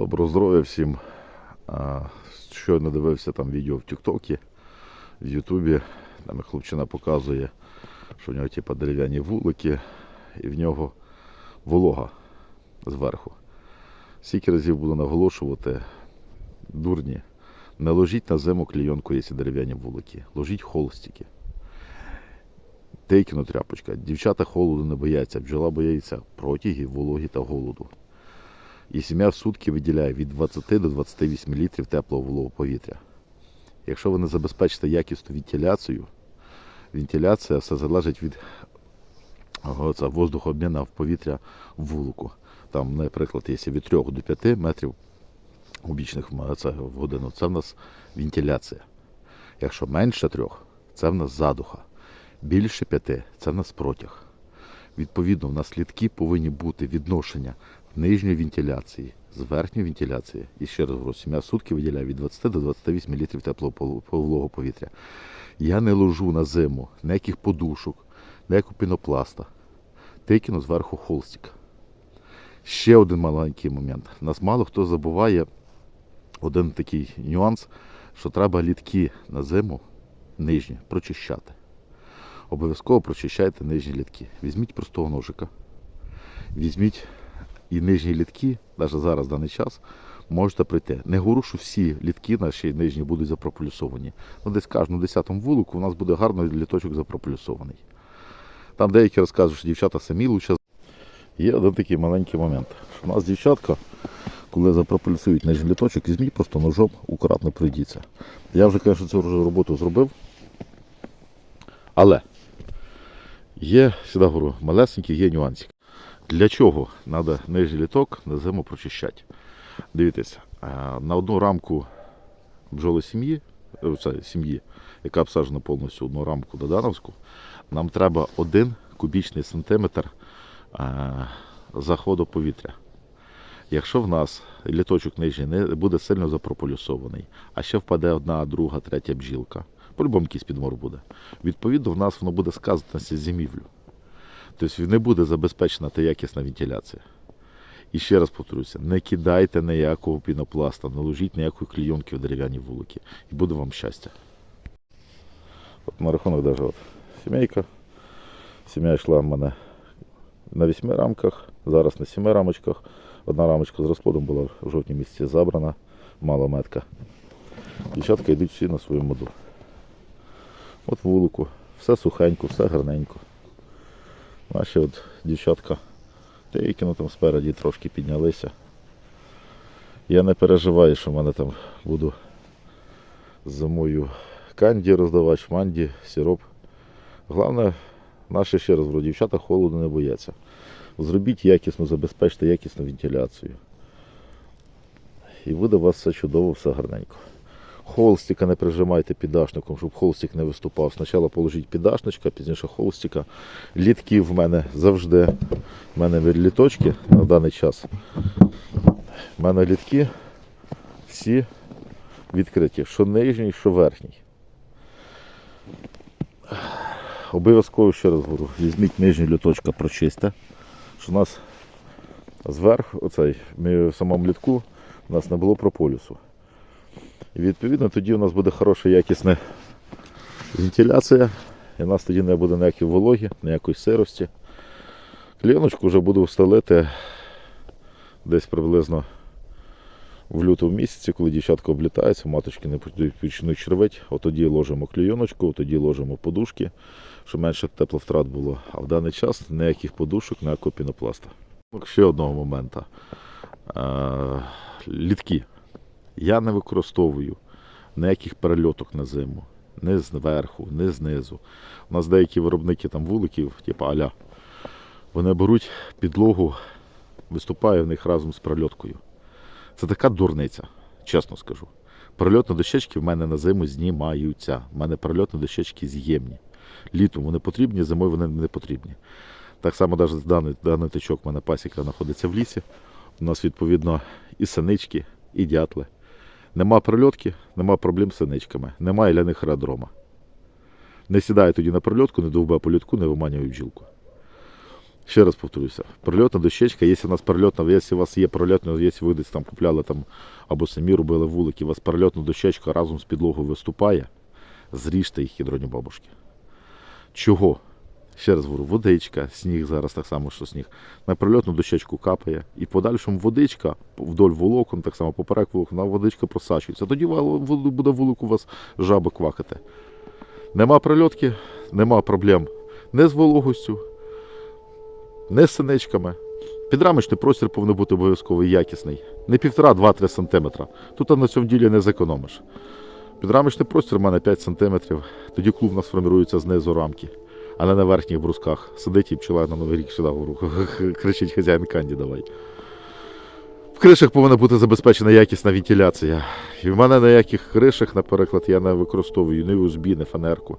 Доброго здоров'я всім. Щойно дивився там відео в Тіктокі, в Ютубі. Там хлопчина показує, що в нього типу, дерев'яні вулики і в нього волога зверху. Скільки разів буду наголошувати, дурні, не ложіть на зиму клійонку, якщо дерев'яні вулики. Ложіть холстики. Тейкіно тряпочка. Дівчата холоду не бояться, бджола боїться протягів, вологі та голоду. І сім'я в сутки виділяє від 20 до 28 літрів теплого вологого повітря. Якщо ви не забезпечите якісну вентиляцію, вентиляція все залежить від воздухообміну в повітря в вулику. Там, наприклад, якщо від 3 до 5 метрів кубічних в годину, це в нас вентиляція. Якщо менше трьох, це в нас задуха. Більше п'яти це в нас протяг. Відповідно, в нас літки повинні бути відношення нижньої вентиляції з верхньої вентиляції. І ще раз говорю, сім'я сутки виділяє від 20 до 28 літрів теплого вологого повітря. Я не ложу на зиму ніяких подушок, ніякого пінопласта. Тикіну зверху холстик. Ще один маленький момент. Нас мало хто забуває один такий нюанс, що треба літки на зиму нижні прочищати. Обов'язково прочищайте нижні літки. Візьміть простого ножика, візьміть і нижні літки, навіть зараз в даний час, можете прийти. Не говорю, що всі літки наші нижні будуть запропульсовані. Ну, десь кожному десятому вулику у нас буде гарно літочок запропульсований. Там деякі розказують, що дівчата самі лучше. Є один такий маленький момент. У нас дівчатка, коли запропульсують нижній літочок, візьміть просто ножом, акуратно пройдіться. Я вже, звісно, цю роботу зробив. Але є, завжди говорю, малесенький є нюансик. Для чого треба нижній літок на зиму прочищати? Дивіться, е, на одну рамку бджоли сім'ї, е, сім'ї, яка обсаджена повністю одну рамку Додановську, нам треба один кубічний сантиметр е, заходу повітря. Якщо в нас літочок нижній буде сильно запропульсований, а ще впаде одна, друга, третя бджілка, по-любому якийсь підмор буде. Відповідно, в нас воно буде сказатися зимівлю. Тобто не буде забезпечена та якісна вентиляція. І ще раз повторюся, не кидайте ніякого пінопласта, не ложіть ніякої клійонки в дерев'яні вулики. І буде вам щастя. От на рахунок даже от сімейка. Сім'я йшла в мене на вісьми рамках, зараз на сіми рамочках. Одна рамочка з розплодом була в жовтні місяці забрана, мало метка. Дівчатка йдуть всі на свою моду. От вулику, все сухенько, все гарненько. Наші от дівчатка деякі ну, там спереді трошки піднялися. Я не переживаю, що в мене там буду зимою канді роздавати, шманді, сироп. Головне, наші ще раз говорю, дівчата холоду не бояться. Зробіть якісно, забезпечте якісну вентиляцію. І буде у вас все чудово, все гарненько. Холстика не прижимайте піддашником, щоб холстик не виступав. Спочатку положіть піддашничка, пізніше холстика. Літки в мене завжди. В мене літочки на даний час. В мене літки всі відкриті, що нижній, що верхній. Обов'язково ще раз говорю, візьміть нижній літочка, прочисте. Що у нас зверху, оцей, ми в самому літку, у нас не було прополісу. І відповідно тоді у нас буде хороша якісна вентиляція, і у нас тоді не буде ніякої вологі, ніякої сирості. Кліночку вже буду встелити десь приблизно в лютому місяці, коли дівчатка облітаються, маточки не почнуть червить, от тоді ложимо клійоночку, от тоді ложимо подушки, щоб менше тепловтрат було. А в даний час ніяких подушок, ніякого пінопласта. Ще одного моменту. Літки. Я не використовую ніяких перельоток на зиму. Не зверху, не знизу. У нас деякі виробники там вуликів, типу аля, вони беруть підлогу, виступає в них разом з прольоткою. Це така дурниця, чесно скажу. Прольотні дощечки в мене на зиму знімаються. У мене прольотні дощечки з'ємні. Літом вони потрібні, зимою вони не потрібні. Так само навіть даний, даний тичок в мене пасіка знаходиться в лісі. У нас, відповідно, і синички, і дятли. Нема прольотки, нема проблем з синичками, немає для них аеродрома. Не сідає тоді на прольотку, не довбе по літку, не виманює бджілку. Ще раз повторюся, прольотна дощечка, якщо у нас прольотна, якщо у вас є прольотна, якщо ви десь там купляли там або самі робили вулики, у вас прольотна дощечка разом з підлогою виступає, зріжте їх ядроні бабушки. Чого? Ще раз говорю, водичка, сніг зараз так само, що сніг. На прильотну дощечку капає, і в подальшому водичка вдоль волокон, так само поперек волокон, водичка просачується. Тоді буде вулик у вас жаби квакати. Нема прильотки, нема проблем не з вологостю, не з синичками. Підрамочний простір повинен бути обов'язково якісний. Не півтора-два-три сантиметра. Тут на цьому ділі не зекономиш. Підрамочний простір у мене 5 см. Тоді клуб у нас формується знизу рамки, а не на верхніх брусках. Сидить і пчела на новий рік сюди говорю. Кричить хазяїн канді давай. В кришах повинна бути забезпечена якісна вентиляція. І в мене на яких кришах, наприклад, я не використовую ні USB, ні фанерку.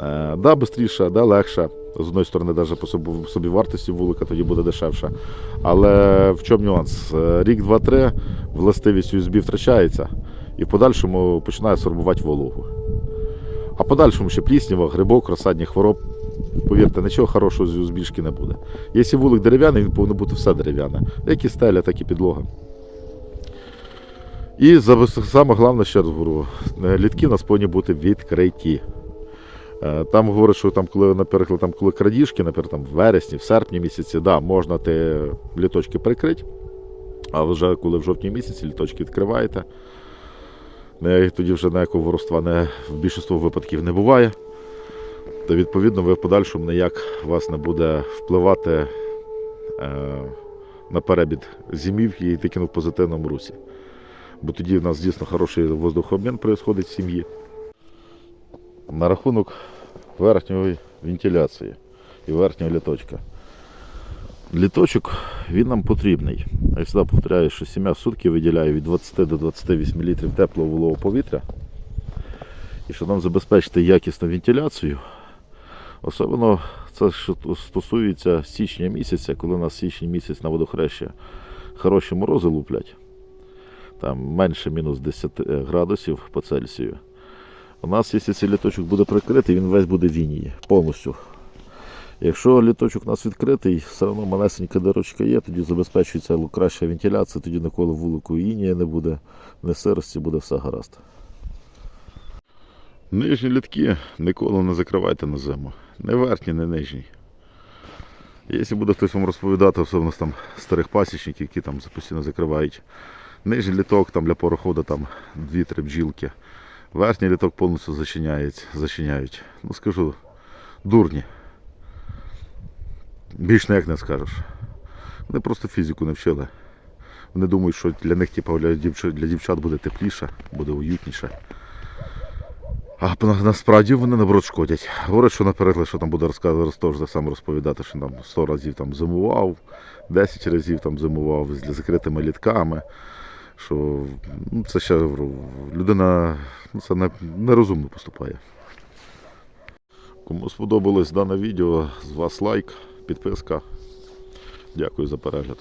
Е, да, швидше, да, легше. З одної сторони, навіть по собі, вартості вулика тоді буде дешевше. Але в чому нюанс? Е, Рік, два, три властивість USB втрачається і в подальшому починає сорбувати вологу. А подальшому ще пліснява, грибок, розсадні хвороб. Повірте, нічого хорошого з USB не буде. Якщо вулик дерев'яний, він повинен бути все дерев'яне. Як і стеля, так і підлога. І саме головне, ще раз говорю, е, літки у нас повинні бути відкриті. Е, Там говорять, що там, коли, наприклад, там, коли крадіжки, наприклад, там, в вересні, в серпні місяці, да, можна ти літочки прикрити, а вже коли в жовтні місяці літочки відкриваєте, не, тоді вже ніякого воровства не, в більшості випадків не буває. То відповідно ви в подальшому ніяк вас не буде впливати е, на перебіг зимівки і тільки в позитивному русі. Бо тоді в нас дійсно хороший воздухообмін відбувається в сім'ї. На рахунок верхньої вентиляції і верхнього літочка. Літочок він нам потрібний. Я завжди повторяю, що сім'я сутки виділяє від 20 до 28 літрів теплого вологого повітря. І щоб нам забезпечити якісну вентиляцію, особливо це що стосується січня місяця, коли у нас січень місяць на водохреща хороші морози луплять, там менше мінус 10 градусів по Цельсію. У нас, якщо цей літочок буде прикритий, він весь буде в інії повністю. Якщо літочок у нас відкритий, все одно малесенька дирочка є, тоді забезпечується краща вентиляція, тоді ніколи вулику інія не буде, не сирості, буде все гаразд. Нижні літки ніколи не закривайте на зиму. Не верхні, не нижні. Якщо буде хтось вам розповідати, особливо там старих пасічників, які там постійно закривають. Нижній літок там для пороходу там 2-3 бджілки. Верхній літок повністю зачиняють. зачиняють. Ну скажу, дурні. Більш ніяк не скажеш. Вони просто фізику не вчили. Вони думають, що для них типу, для, дівчат, для дівчат буде тепліше, буде уютніше. А насправді вони наоборот шкодять. Говорять, що наприклад, що там буде розказувати, само розповідати, що там 100 разів там зимував, 10 разів там зимував з закритими літками. Що ну, це ще людина ну, це не, нерозумно поступає. Кому сподобалось дане відео, з вас лайк, підписка. Дякую за перегляд.